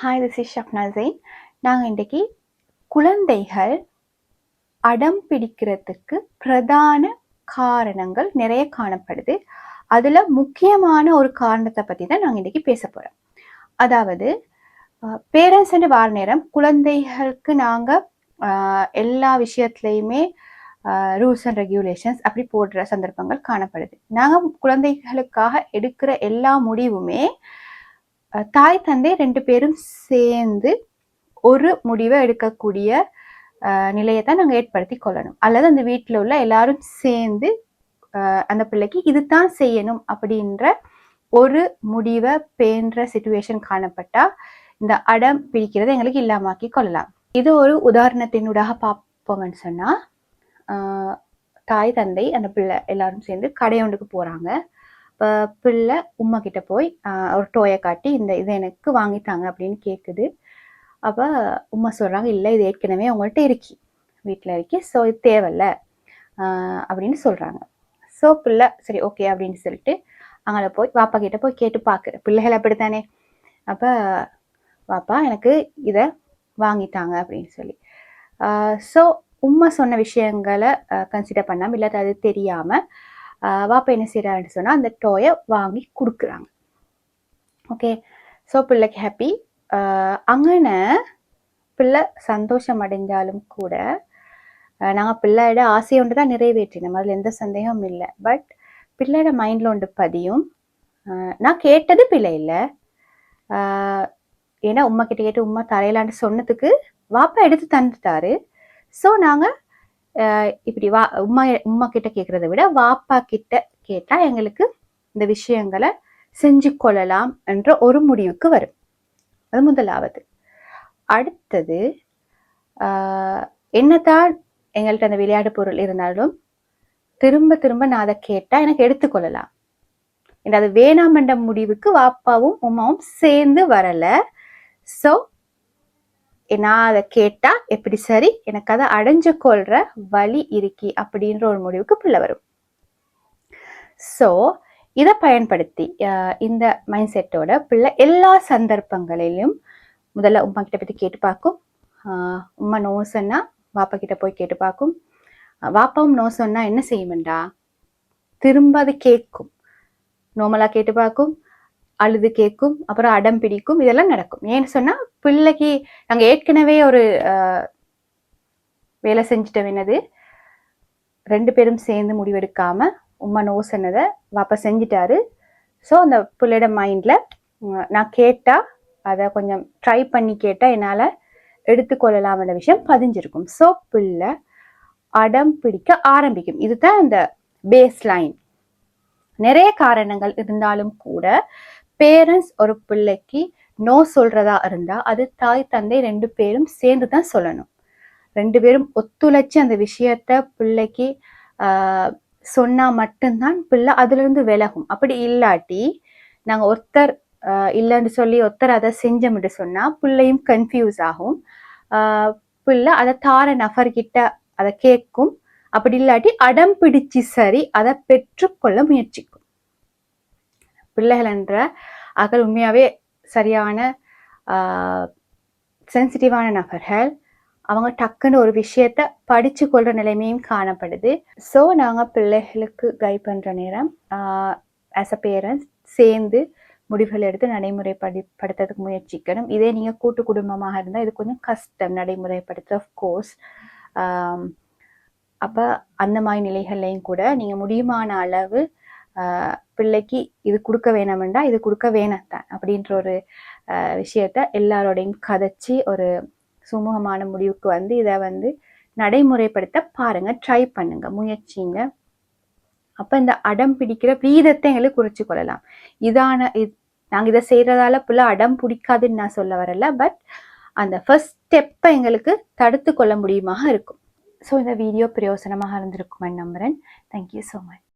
Hi this is Shabna Jain நாங்கள் இன்றைக்கி குழந்தைகள் அடம் பிடிக்கிறதுக்கு பிரதான காரணங்கள் நிறைய காணப்படுது. அதில் முக்கியமான ஒரு காரணத்தை பற்றி தான் நாங்கள் இன்றைக்கி பேச போகிறோம் அதாவது பேரண்ட்ஸ் வார நேரம் குழந்தைகளுக்கு நாங்கள் எல்லா விஷயத்துலையுமே ரூல்ஸ் அண்ட் ரெகுலேஷன்ஸ் அப்படி போடுற சந்தர்ப்பங்கள் காணப்படுது. நாங்கள் குழந்தைகளுக்காக எடுக்கிற எல்லா முடிவுமே தாய் தந்தை ரெண்டு பேரும் சேர்ந்து ஒரு முடிவை எடுக்கக்கூடிய நிலையை தான் நாங்கள் ஏற்படுத்தி கொள்ளணும். அல்லது அந்த வீட்டில் உள்ள எல்லாரும் சேர்ந்து அந்த பிள்ளைக்கு இதுதான் செய்யணும் அப்படின்ற ஒரு முடிவை பேன்ற சுச்சுவேஷன் காணப்பட்டா இந்த அடம் பிடிக்கிறத எங்களுக்கு இல்லாமாக்கி கொள்ளலாம். இது ஒரு உதாரணத்தினூடாக பார்ப்போம்னு சொன்னால் தாய் தந்தை அந்த பிள்ளை எல்லாரும் சேர்ந்து கடையொன்றுக்கு போகிறாங்க பிள்ளை உமா கிட்ட போய் ஒரு டோயை காட்டி இந்த இதை எனக்கு வாங்கித்தாங்க அப்படின்னு கேட்குது அப்போ உமா சொல்கிறாங்க இல்லை இது ஏற்கனவே அவங்கள்ட்ட இருக்கி. வீட்டில் இருக்கி ஸோ இது தேவையில்ல. அப்படின்னு சொல்கிறாங்க ஸோ பிள்ளை சரி ஓகே அப்படின்னு சொல்லிட்டு அங்கே போய் பாப்பா கிட்ட போய் கேட்டு பார்க்குற பிள்ளைகள் அப்படித்தானே? அப்போ பாப்பா எனக்கு இதை வாங்கிட்டாங்க அப்படின்னு சொல்லி. ஸோ உமா சொன்ன விஷயங்களை கன்சிடர் பண்ணாமல் இல்லாத அது தெரியாமல் வாப்பா என்ன செய்கிறாருன்னு சொன்னால் அந்த டோயை வாங்கி கொடுக்குறாங்க. ஓகே ஸோ பிள்ளைக்கு ஹாப்பி அங்கன பிள்ளை சந்தோஷம் அடைஞ்சாலும் கூட நாங்கள் பிள்ளையோட ஆசையை ஒன்று தான் நிறைவேற்றினோம். அதில் எந்த சந்தேகமும் இல்லை. பட் பிள்ளையோட மைண்டில் ஒன்று பதியும். நான் கேட்டது பிள்ளை இல்லை. ஏன்னா உமா கிட்ட கேட்டு உமா தரையிலான்னு சொன்னதுக்கு வாப்பா எடுத்து தந்துட்டாரு. ஸோ நாங்கள் இப்படி வா உமா உமா கிட்ட கேட்கறத விட வாப்பா கிட்ட கேட்டா எங்களுக்கு இந்த விஷயங்களை செஞ்சு கொள்ளலாம் என்ற ஒரு முடிவுக்கு வரும். அது முதலாவது. அடுத்தது என்னதான் எங்கள்கிட்ட அந்த விளையாட்டு பொருள் இருந்தாலும் திரும்ப திரும்ப நான் அதை கேட்டா எனக்கு எடுத்துக்கொள்ளலாம் அது வேணாம் என்ற முடிவுக்கு வாப்பாவும் உமாவும் சேர்ந்து வரல. ஸோ நான் அதை கேட்டா எப்படி சரி? எனக்கு அதை அடைஞ்சு கொள்ற வழி இருக்கி அப்படின்ற ஒரு முடிவுக்கு பிள்ளை வரும். ஸோ இதை பயன்படுத்தி இந்த மைண்ட் செட்டோட பிள்ளை எல்லா சந்தர்ப்பங்களிலும் முதல்ல உமா கிட்ட பத்தி கேட்டு பார்க்கும். உமா நோ சொன்னா வாப்பா கிட்ட போய் கேட்டு பார்க்கும். வாப்பாவும் நோ சொன்னா என்ன செய்யுமெண்டா? திரும்ப அது கேட்கும். நோமலா கேட்டு பார்க்கும். அழுது கேட்கும் அப்புறம் அடம் பிடிக்கும் இதெல்லாம் நடக்கும். ஏன்னு சொன்னா பிள்ளைக்கு நாங்க ஏற்கனவே ஒரு வேலை செஞ்சுட்டோம் என்னது? ரெண்டு பேரும் சேர்ந்து முடிவெடுக்காம உமா நோ சொன்னதை வாப்பா செஞ்சிட்டாரு. ஸோ அந்த பிள்ளையோட மைண்ட்ல நான் கேட்டா அதை கொஞ்சம் ட்ரை பண்ணி கேட்டா என்னால் எடுத்துக்கொள்ளலாம்ன்ற விஷயம் பதிஞ்சிருக்கும். ஸோ பிள்ளை அடம் பிடிக்க ஆரம்பிக்கும். இதுதான் அந்த பேஸ் லைன் நிறைய காரணங்கள் இருந்தாலும் கூட பேரண்ட்ஸ் ஒரு பிள்ளைக்கு நோ சொல்றதா இருந்தா அது தாய் தந்தை ரெண்டு பேரும் சேர்ந்து தான் சொல்லணும். ரெண்டு பேரும் ஒத்துழைச்சு அந்த விஷயத்த பிள்ளைக்கு சொன்னா மட்டும்தான் பிள்ளை அதுல இருந்து விலகும். அப்படி இல்லாட்டி நாங்க ஒருத்தர் இல்லைன்னு சொல்லி ஒருத்தர் அதை செஞ்சோம்னு சொன்னா பிள்ளையும் கன்ஃபியூஸ் ஆகும். பிள்ளை அதை தார நபர்கிட்ட அதை கேட்கும். அப்படி இல்லாட்டி அடம் பிடிச்சு சரி அதை பெற்றுக்கொள்ள முயற்சிக்கும். பிள்ளைகள் என்ற அகல் உண்மையாகவே சரியான சென்சிட்டிவான நபர்கள். அவங்க டக்குன்னு ஒரு விஷயத்த படித்து கொள்கிற நிலைமையும் காணப்படுது. ஸோ நாங்கள் பிள்ளைகளுக்கு கைட் பண்ணுற நேரம் ஆஸ் அ பேரண்ட்ஸ் சேர்ந்து முடிவுகள் எடுத்து நடைமுறைப்படி படுத்துறதுக்கு முயற்சிக்கணும். இதே நீங்கள் கூட்டு குடும்பமாக இருந்தால் இது கொஞ்சம் கஷ்டம் நடைமுறைப்படுத்த கோர்ஸ் அப்போ அந்த மாதிரி நிலைகள்லையும் கூட நீங்கள் முடியுமான அளவு பிள்ளைக்கு இது கொடுக்க வேணாமெண்டா இது கொடுக்க வேணாத்தான் அப்படின்ற ஒரு விஷயத்த எல்லாரோடையும் கதைச்சி ஒரு சுமூகமான முடிவுக்கு வந்து இதை வந்து நடைமுறைப்படுத்த பாருங்க ட்ரை பண்ணுங்க முயற்சிங்க. அப்ப இந்த அடம் பிடிக்கிற வீதத்தை எங்களுக்கு குறிச்சு கொள்ளலாம். இதான நாங்க இதை செய்யறதால பிள்ளை அடம் பிடிக்காதுன்னு நான் சொல்ல வரல பட் அந்த ஃபர்ஸ்ட் ஸ்டெப்பை எங்களுக்கு தடுத்து கொள்ள முடியுமாக இருக்கும். ஸோ இந்த வீடியோ பிரயோசனமாக இருந்திருக்குமென்னு நம்புறேன். Thank you so much